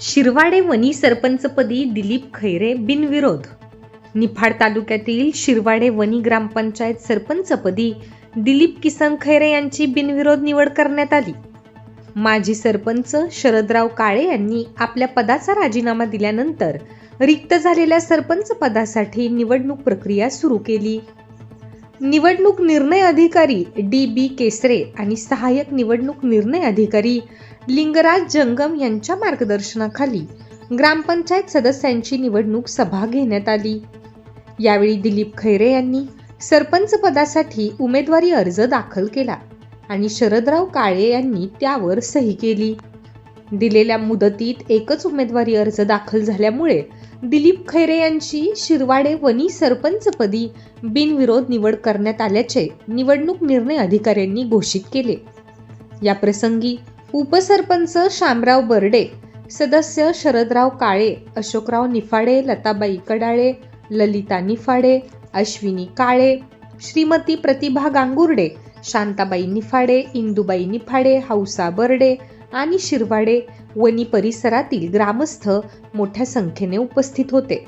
शिरवाडे वनी सरपंचपदी दिलीप खैरे बिनविरोध. निफाड तालुक्यातील शिरवाडे वनी ग्रामपंचायत सरपंचपदी दिलीप किसन खैरे यांची बिनविरोध निवड करण्यात आली. माजी सरपंच शरदराव काळे यांनी आपल्या पदाचा राजीनामा दिल्यानंतर रिक्त झालेल्या सरपंच पदासाठी निवडणूक प्रक्रिया सुरू केली. निवडणूक निर्णय अधिकारी डी बी केसरे आणि सहाय्यक निवडणूक निर्णय अधिकारी लिंगराज जंगम यांच्या मार्गदर्शनाखाली ग्रामपंचायत सदस्यांची निवडणूक सभा घेण्यात आली. यावेळी दिलीप खैरे यांनी सरपंच पदासाठी उमेदवारी अर्ज दाखल केला आणि शरदराव काळे यांनी त्यावर सही केली. दिलेल्या मुदतीत एकच उमेदवारी अर्ज दाखल झाल्यामुळे दिलीप खैरे यांची शिरवाडे वनी सरपंचपदी बिनविरोध निवड करण्यात आल्याचे निवडणूक निर्णय अधिकाऱ्यांनी घोषित केले. या प्रसंगी उपसरपंच शामराव बर्डे सदस्य शरदराव काळे अशोकराव निफाडे लताबाई कडाळे ललिता निफाडे अश्विनी काळे श्रीमती प्रतिभा गांगुर्डे शांताबाई निफाडे इंदुबाई निफाडे हौसा बर्डे आणि शिरवाडे वनी परिसरातील ग्रामस्थ मोठ्या संख्येने उपस्थित होते.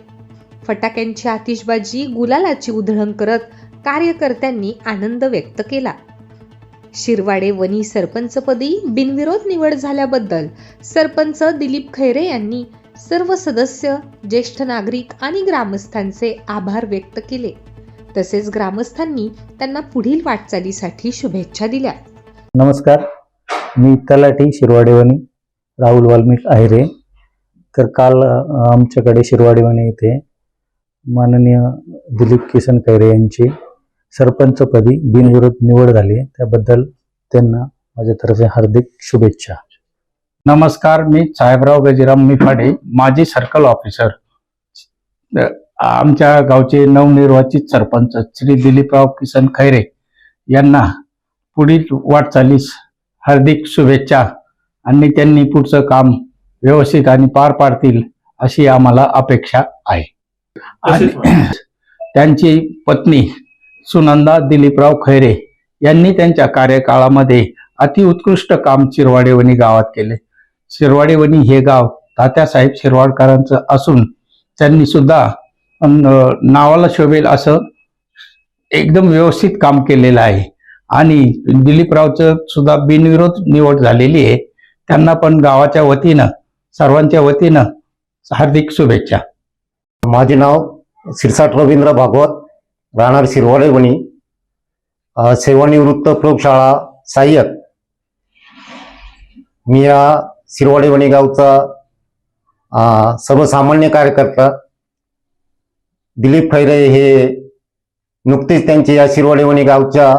फटाक्यांची आतिषबाजी गुलालाची उधळण करत कार्यकर्त्यांनी आनंद व्यक्त केला. शिरवाडे वनी सरपंचपदी बिनविरोध निवड झाल्याबद्दल सरपंच दिलीप खैरे यांनी सर्व सदस्य ज्येष्ठ नागरिक आणि ग्रामस्थांचे आभार व्यक्त केले. तसेच ग्रामस्थांनी त्यांना पुढील वाटचालीसाठी शुभेच्छा दिल्या. नमस्कार. मी तलाठी शिरवाडेवाणी राहुल वाल्मिक आहेरे तर काल आमच्याकडे शिरवाडेवाणी येथे माननीय दिलीप किसन खैरे यांची सरपंचपदी बिनविरोध निवड झाली त्याबद्दल त्यांना माझ्यातर्फे हार्दिक शुभेच्छा. नमस्कार मी साहेबराव गजीराम मिफाडे माजी सर्कल ऑफिसर. आमच्या गावचे नवनिर्वाचित सरपंच श्री दिलीपराव किसन खैरे यांना पुढील वाटचालीस हार्दिक शुभेच्छा. आणि त्यांनी पुढचं काम व्यवस्थित आणि पार पाडतील अशी आम्हाला अपेक्षा आहे. आणि त्यांची पत्नी सुनंदा दिलीपराव खैरे यांनी त्यांच्या कार्यकाळामध्ये अतिउत्कृष्ट काम शिरवाडेवणी गावात केले. शिरवाडेवणी हे गाव तात्यासाहेब शिरवाडकरांचं असून त्यांनी सुद्धा नावाला शोभेल असं एकदम व्यवस्थित काम केलेलं आहे. आणि दिलीपरावचं सुद्धा बिनविरोध निवड झालेली आहे. त्यांना पण गावाच्या वतीनं सर्वांच्या वतीनं हार्दिक शुभेच्छा. माझे नाव सिरसाट रवींद्र भागवत राहणार शिरवाडेवणी सेवानिवृत्त प्रयोगशाळा सहाय्यक. मी या शिरवाडेवणी गावचा सर्वसामान्य कार्यकर्ता. दिलीप खैरे हे नुकतेच त्यांचे या शिरवाडेवणी गावच्या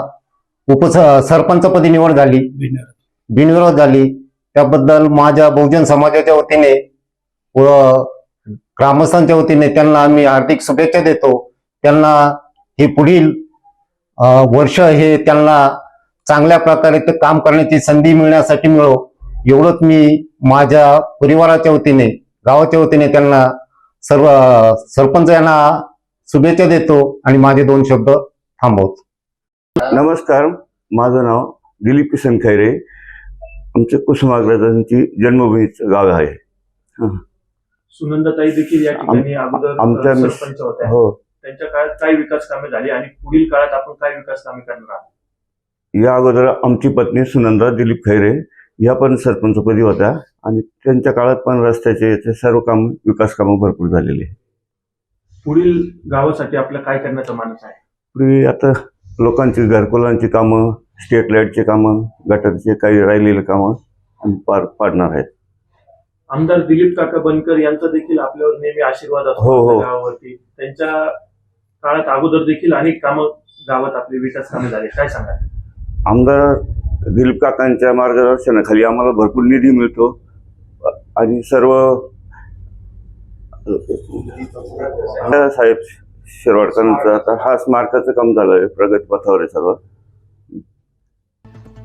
उप सरपंचपदी निवड झाली. बिनविरोध झाली. त्याबद्दल माझ्या बहुजन समाजाच्या वतीने व ग्रामस्थांच्या वतीने त्यांना आम्ही हार्दिक शुभेच्छा देतो. त्यांना हे पुढील वर्ष हे त्यांना चांगल्या प्रकारे ते काम करण्याची संधी मिळण्यासाठी मिळो. एवढंच मी माझ्या परिवाराच्या वतीने गावाच्या वतीने त्यांना सर्व सरपंच यांना शुभेच्छा देतो आणि माझे दोन शब्द थांबवतो. नमस्कार माझं नाव दिलीप किसन खैरे. आमचे कुसुमाग्रजांची जन्मभूमीचं गाव आहे. सुनंदाताई देखील या ठिकाणी अगोदर आमच्या अ, मिस- सरपंच होत्या. हो. त्यांच्या काळात काय विकास कामे झाली आणि पुढील काळात आपण काय विकास कामे करणार आहोत? या अगोदर आमची पत्नी सुनंदा दिलीप खैरे या पण सरपंचपदी होत्या आणि त्यांच्या काळात पण रस्त्याचे याचे सर्व काम विकास कामं भरपूर झालेली आहे पुढील गावासाठी आपलं काय करण्याचा मानस आहे? पूर्वी आता लोकांची घरकुलांची कामं स्ट्रीट लाईटची कामं गटरचे काही राहिलेले कामं आम्ही पार पाडणार आहेत. आमदार दिलीप काका बनकर यांचा देखील आपल्यावर नेहमी आशीर्वाद असतो हो, हो. आपल्या गावावरती. त्यांच्या काळात अगोदर देखील अनेक कामं गावात आपले विकास कामे झाले. काय सांगा आमदार दिलीप काकांच्या मार्गदर्शनाखाली आम्हाला भरपूर निधी मिळतो. आणि सर्व साहेब शिरवाडकरांचं आता हा स्मारकाचं काम झालं आहे प्रगतीपथावर आहे सर्व.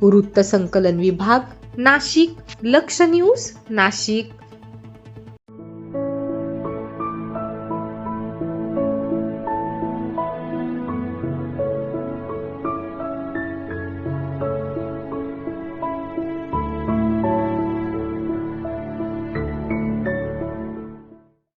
वृत्त संकलन विभाग नाशिक लक्ष न्यूज नाशिक.